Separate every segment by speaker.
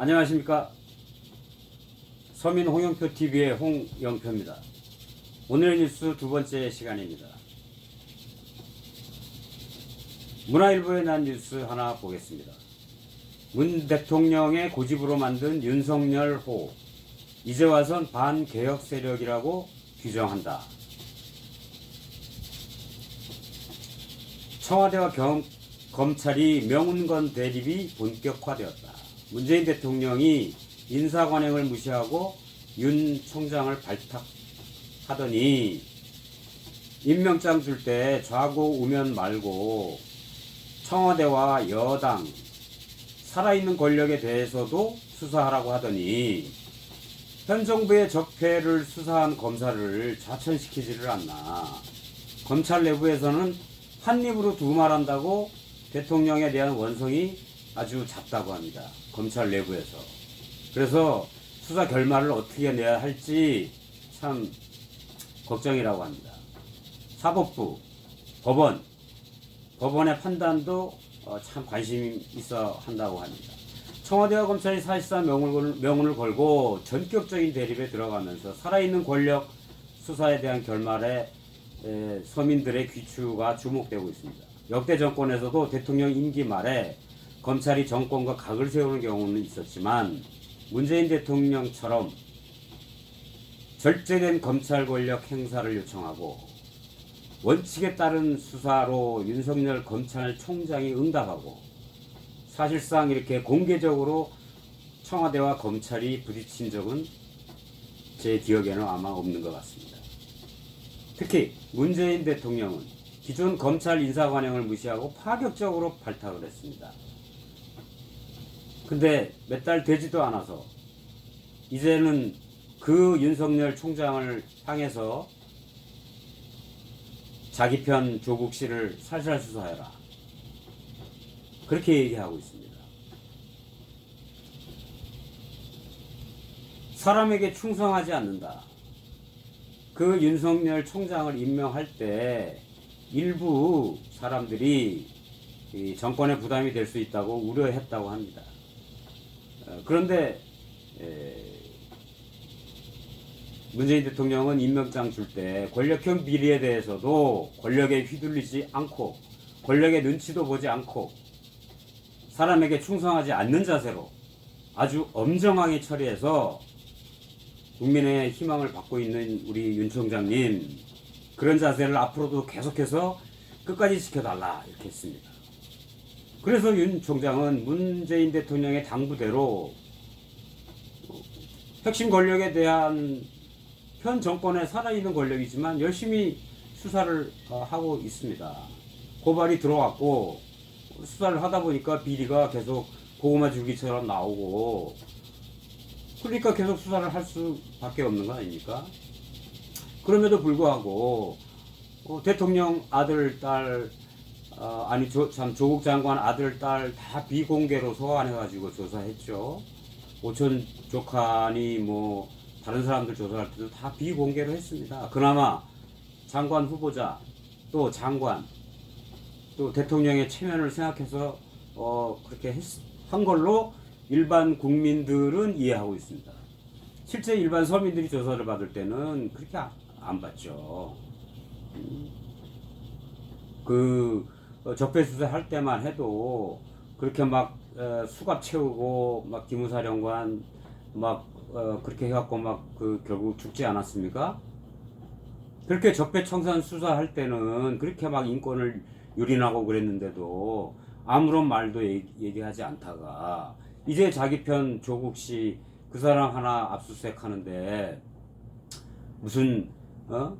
Speaker 1: 안녕하십니까. 서민 홍영표 TV의 홍영표입니다. 오늘의 뉴스 두 번째 시간입니다. 문화일보에 난 뉴스 하나 보겠습니다. 문 대통령의 고집으로 만든 윤석열 호. 이제 와선 반개혁 세력이라고 규정한다. 청와대와 겸, 검찰이 명운건 대립이 본격화되었다. 문재인 대통령이 인사관행을 무시하고 윤 총장을 발탁하더니 임명장 줄 때 좌고 우면 말고 청와대와 여당 살아있는 권력에 대해서도 수사하라고 하더니 현 정부의 적폐를 수사한 검사를 좌천시키지를 않나. 검찰 내부에서는 한 입으로 두 말한다고 대통령에 대한 원성이 아주 잦다고 합니다. 검찰 내부에서. 그래서 수사 결말을 어떻게 내야 할지 참 걱정이라고 합니다. 사법부, 법원, 법원의 판단도 어, 참 관심 있어 한다고 합니다. 청와대와 검찰이 사실상 명을, 명운을 걸고 전격적인 대립에 들어가면서 살아있는 권력 수사에 대한 결말에 에, 서민들의 귀추가 주목되고 있습니다. 역대 정권에서도 대통령 임기 말에 검찰이 정권과 각을 세우는 경우는 있었지만 문재인 대통령처럼 절제된 검찰 권력 행사를 요청하고 원칙에 따른 수사로 윤석열 검찰총장이 응답하고 사실상 이렇게 공개적으로 청와대와 검찰이 부딪힌 적은 제 기억에는 아마 없는 것 같습니다. 특히 문재인 대통령은 기존 검찰 인사관행을 무시하고 파격적으로 발탁을 했습니다. 근데 몇 달 되지도 않아서 이제는 그 윤석열 총장을 향해서 자기 편 조국 씨를 살살 수사해라. 그렇게 얘기하고 있습니다. 사람에게 충성하지 않는다. 그 윤석열 총장을 임명할 때 일부 사람들이 이 정권의 부담이 될 수 있다고 우려했다고 합니다. 어, 그런데 에, 문재인 대통령은 임명장 줄 때 권력형 비리에 대해서도 권력에 휘둘리지 않고 권력의 눈치도 보지 않고 사람에게 충성하지 않는 자세로 아주 엄정하게 처리해서 국민의 희망을 받고 있는 우리 윤 총장님 그런 자세를 앞으로도 계속해서 끝까지 지켜달라 이렇게 했습니다. 그래서 윤 총장은 문재인 대통령의 당부대로 핵심 권력에 대한 현 정권에 살아있는 권력이지만 열심히 수사를 어, 하고 있습니다. 고발이 들어왔고 수사를 하다 보니까 비리가 계속 고구마 줄기처럼 나오고 그러니까 계속 수사를 할 수밖에 없는 거 아닙니까? 그럼에도 불구하고 어, 대통령 아들 딸 어, 아니 조, 참 조국 장관 아들 딸 다 비공개로 소환해가지고 조사했죠. 오천 조카니 뭐 다른 사람들 조사할 때도 다 비공개로 했습니다. 그나마 장관 후보자 또 장관 또 대통령의 체면을 생각해서 어 그렇게 했, 한 걸로 일반 국민들은 이해하고 있습니다. 실제 일반 서민들이 조사를 받을 때는 그렇게 아- 안 받죠. 음. 그 어, 적폐 수사 할 때만 해도 그렇게 막 어, 수갑 채우고 막 기무사령관 막 어, 그렇게 해갖고 막 그 결국 죽지 않았습니까? 그렇게 적폐청산 수사할 때는 그렇게 막 인권을 유린하고 그랬는데도 아무런 말도 얘기- 얘기하지 않다가 이제 자기 편 조국 씨 그 사람 하나 압수수색 하는데 무슨 어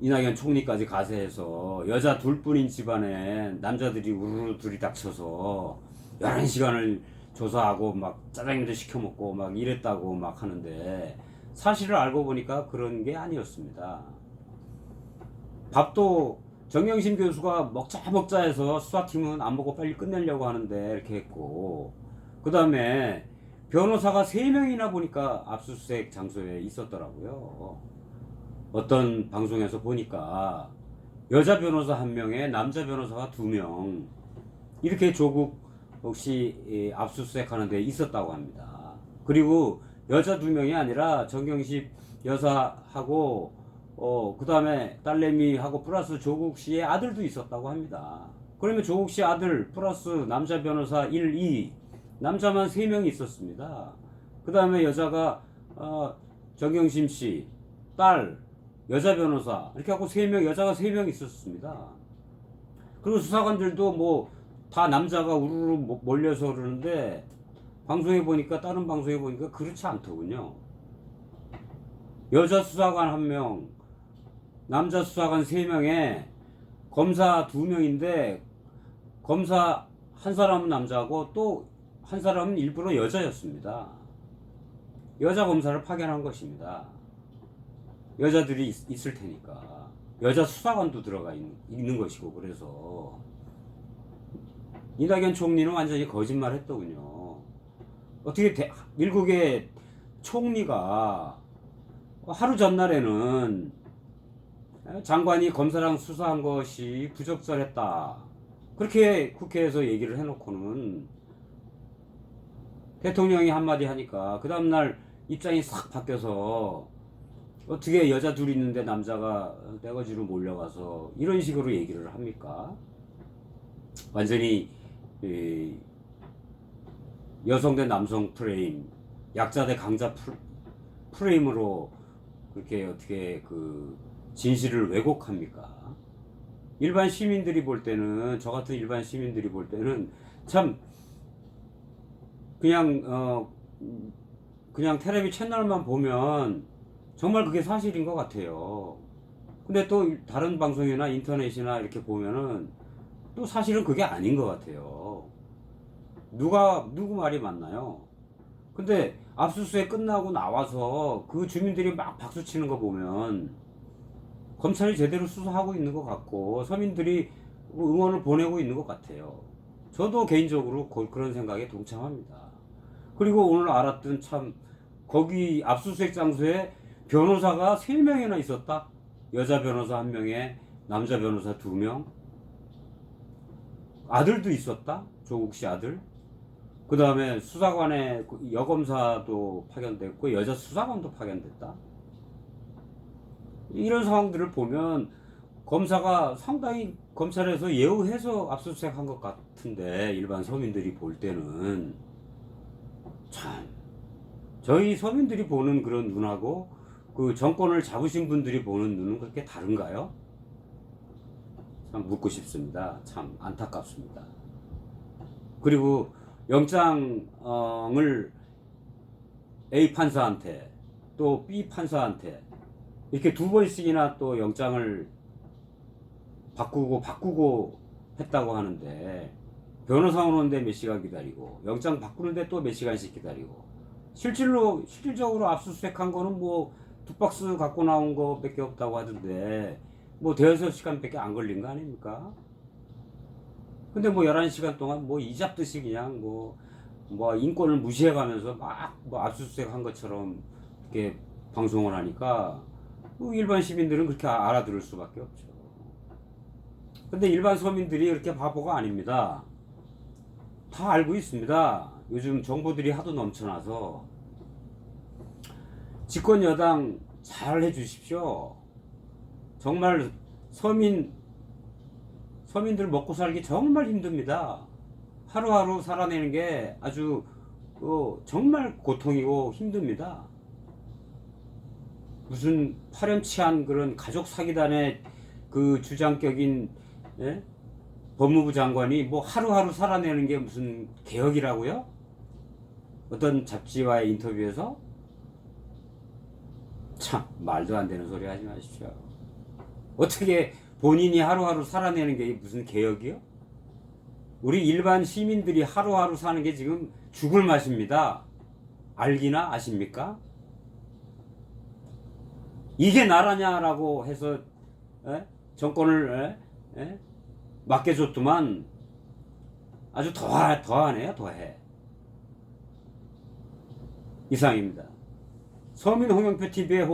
Speaker 1: 이낙연 총리까지 가세해서 여자 둘뿐인 집안에 남자들이 우르르 둘이 닥쳐서 11시간을 조사하고 막 짜장면도 시켜 먹고 막 이랬다고 막 하는데 사실을 알고 보니까 그런 게 아니었습니다. 밥도 정영심 교수가 먹자 먹자 해서 수사팀은 안 먹고 빨리 끝내려고 하는데 이렇게 했고 그 다음에 변호사가 세명이나 보니까 압수수색 장소에 있었더라고요. 어떤 방송에서 보니까 여자 변호사 한 명에 남자 변호사가 두 명 이렇게 조국 혹시 이 압수수색 하는 데 있었다고 합니다. 그리고 여자 두 명이 아니라 정경심 여사하고 어 그 다음에 딸내미하고 플러스 조국 씨의 아들도 있었다고 합니다. 그러면 조국 씨 아들 플러스 남자 변호사 1, 2 남자만 3명이 있었습니다. 그 다음에 여자가 어 정경심 씨, 딸, 여자 변호사 이렇게 하고 3명 여자가 3명 있었습니다. 그리고 수사관들도 뭐 다 남자가 우르르 모- 몰려서 그러는데 방송에 보니까 다른 방송에 보니까 그렇지 않더군요. 여자 수사관 한 명, 남자 수사관 세 명에 검사 두 명인데 검사 한 사람은 남자고 또 한 사람은 일부러 여자였습니다. 여자 검사를 파견한 것입니다. 여자들이 있, 있을 테니까 여자 수사관도 들어가 있, 있는 것이고 그래서 이낙연 총리는 완전히 거짓말했더군요. 어떻게 대, 미국의 총리가 하루 전날에는 장관이 검사랑 수사한 것이 부적절했다. 그렇게 국회에서 얘기를 해놓고는 대통령이 한마디 하니까 그 다음날 입장이 싹 바뀌어서 어떻게 여자 둘 있는데 남자가 떼거지로 몰려가서 이런 식으로 얘기를 합니까? 완전히 이 여성 대 남성 프레임, 약자 대 강자 프레- 프레임으로 그렇게 어떻게 그 진실을 왜곡합니까? 일반 시민들이 볼 때는 저 같은 일반 시민들이 볼 때는 참 그냥 어 그냥 텔레비 채널만 보면 정말 그게 사실인 것 같아요. 근데 또 다른 방송이나 인터넷이나 이렇게 보면은 또 사실은 그게 아닌 것 같아요. 누가 누구 말이 맞나요? 근데 압수수색 끝나고 나와서 그 주민들이 막 박수 치는 거 보면 검찰이 제대로 수사하고 있는 것 같고 서민들이 응원을 보내고 있는 것 같아요. 저도 개인적으로 그- 그런 생각에 동참합니다. 그리고 오늘 알았던 참 거기 압수수색 장소에 변호사가 세 명이나 있었다. 여자 변호사 한 명에 남자 변호사 두 명. 아들도 있었다. 조국 씨 아들. 그 다음에 수사관에 그 여검사도 파견됐고 여자 수사관도 파견됐다. 이런 상황들을 보면 검사가 상당히 검찰에서 예우해서 압수수색 한 것 같은데 일반 서민들이 볼 때는 참 저희 서민들이 보는 그런 눈하고 그 정권을 잡으신 분들이 보는 눈은 그렇게 다른가요? 참 묻고 싶습니다. 참 안타깝습니다. 그리고 영장을 A 판사한테 또 B 판사한테 이렇게 두 번씩이나 또 영장을 바꾸고 바꾸고 했다고 하는데 변호사 오는데 몇 시간 기다리고 영장 바꾸는데 또 몇 시간씩 기다리고 실질로 실질적으로 압수수색한 거는 뭐 두 박스 갖고 나온 거밖에 없다고 하던데 뭐 대여섯 시간밖에 안 걸린 거 아닙니까? 근데 뭐 11시간 동안 뭐 이잡듯이 그냥 뭐, 뭐 인권을 무시해 가면서 막 뭐 압수수색 한 것처럼 이렇게 방송을 하니까 뭐 일반 시민들은 그렇게 아- 알아들을 수밖에 없죠. 근데 일반 서민들이 그렇게 바보가 아닙니다. 다 알고 있습니다. 요즘 정보들이 하도 넘쳐나서 집권 여당 잘 해주십시오. 정말 서민 서민들 먹고 살기 정말 힘듭니다. 하루하루 살아내는 게 아주 어, 정말 고통이고 힘듭니다. 무슨 파렴치한 그런 가족 사기단의 그 주장격인 예? 법무부 장관이 뭐 하루하루 살아내는 게 무슨 개혁이라고요? 어떤 잡지와의 인터뷰에서 참 말도 안 되는 소리 하지 마십시오. 어떻게 본인이 하루하루 살아내는 게 무슨 개혁이요? 우리 일반 시민들이 하루하루 사는 게 지금 죽을 맛입니다. 알기나 아십니까? 이게 나라냐라고 해서 에? 정권을 에? 에? 맡겨줬더만 아주 더하, 더하네요 더해 이상입니다 서민 홍영표 TV의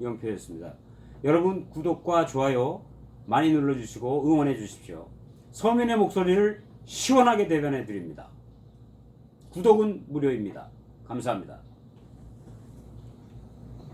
Speaker 1: 홍영표였습니다. 여러분 구독과 좋아요 많이 눌러주시고 응원해 주십시오. 서민의 목소리를 시원하게 대변해 드립니다. 구독은 무료입니다. 감사합니다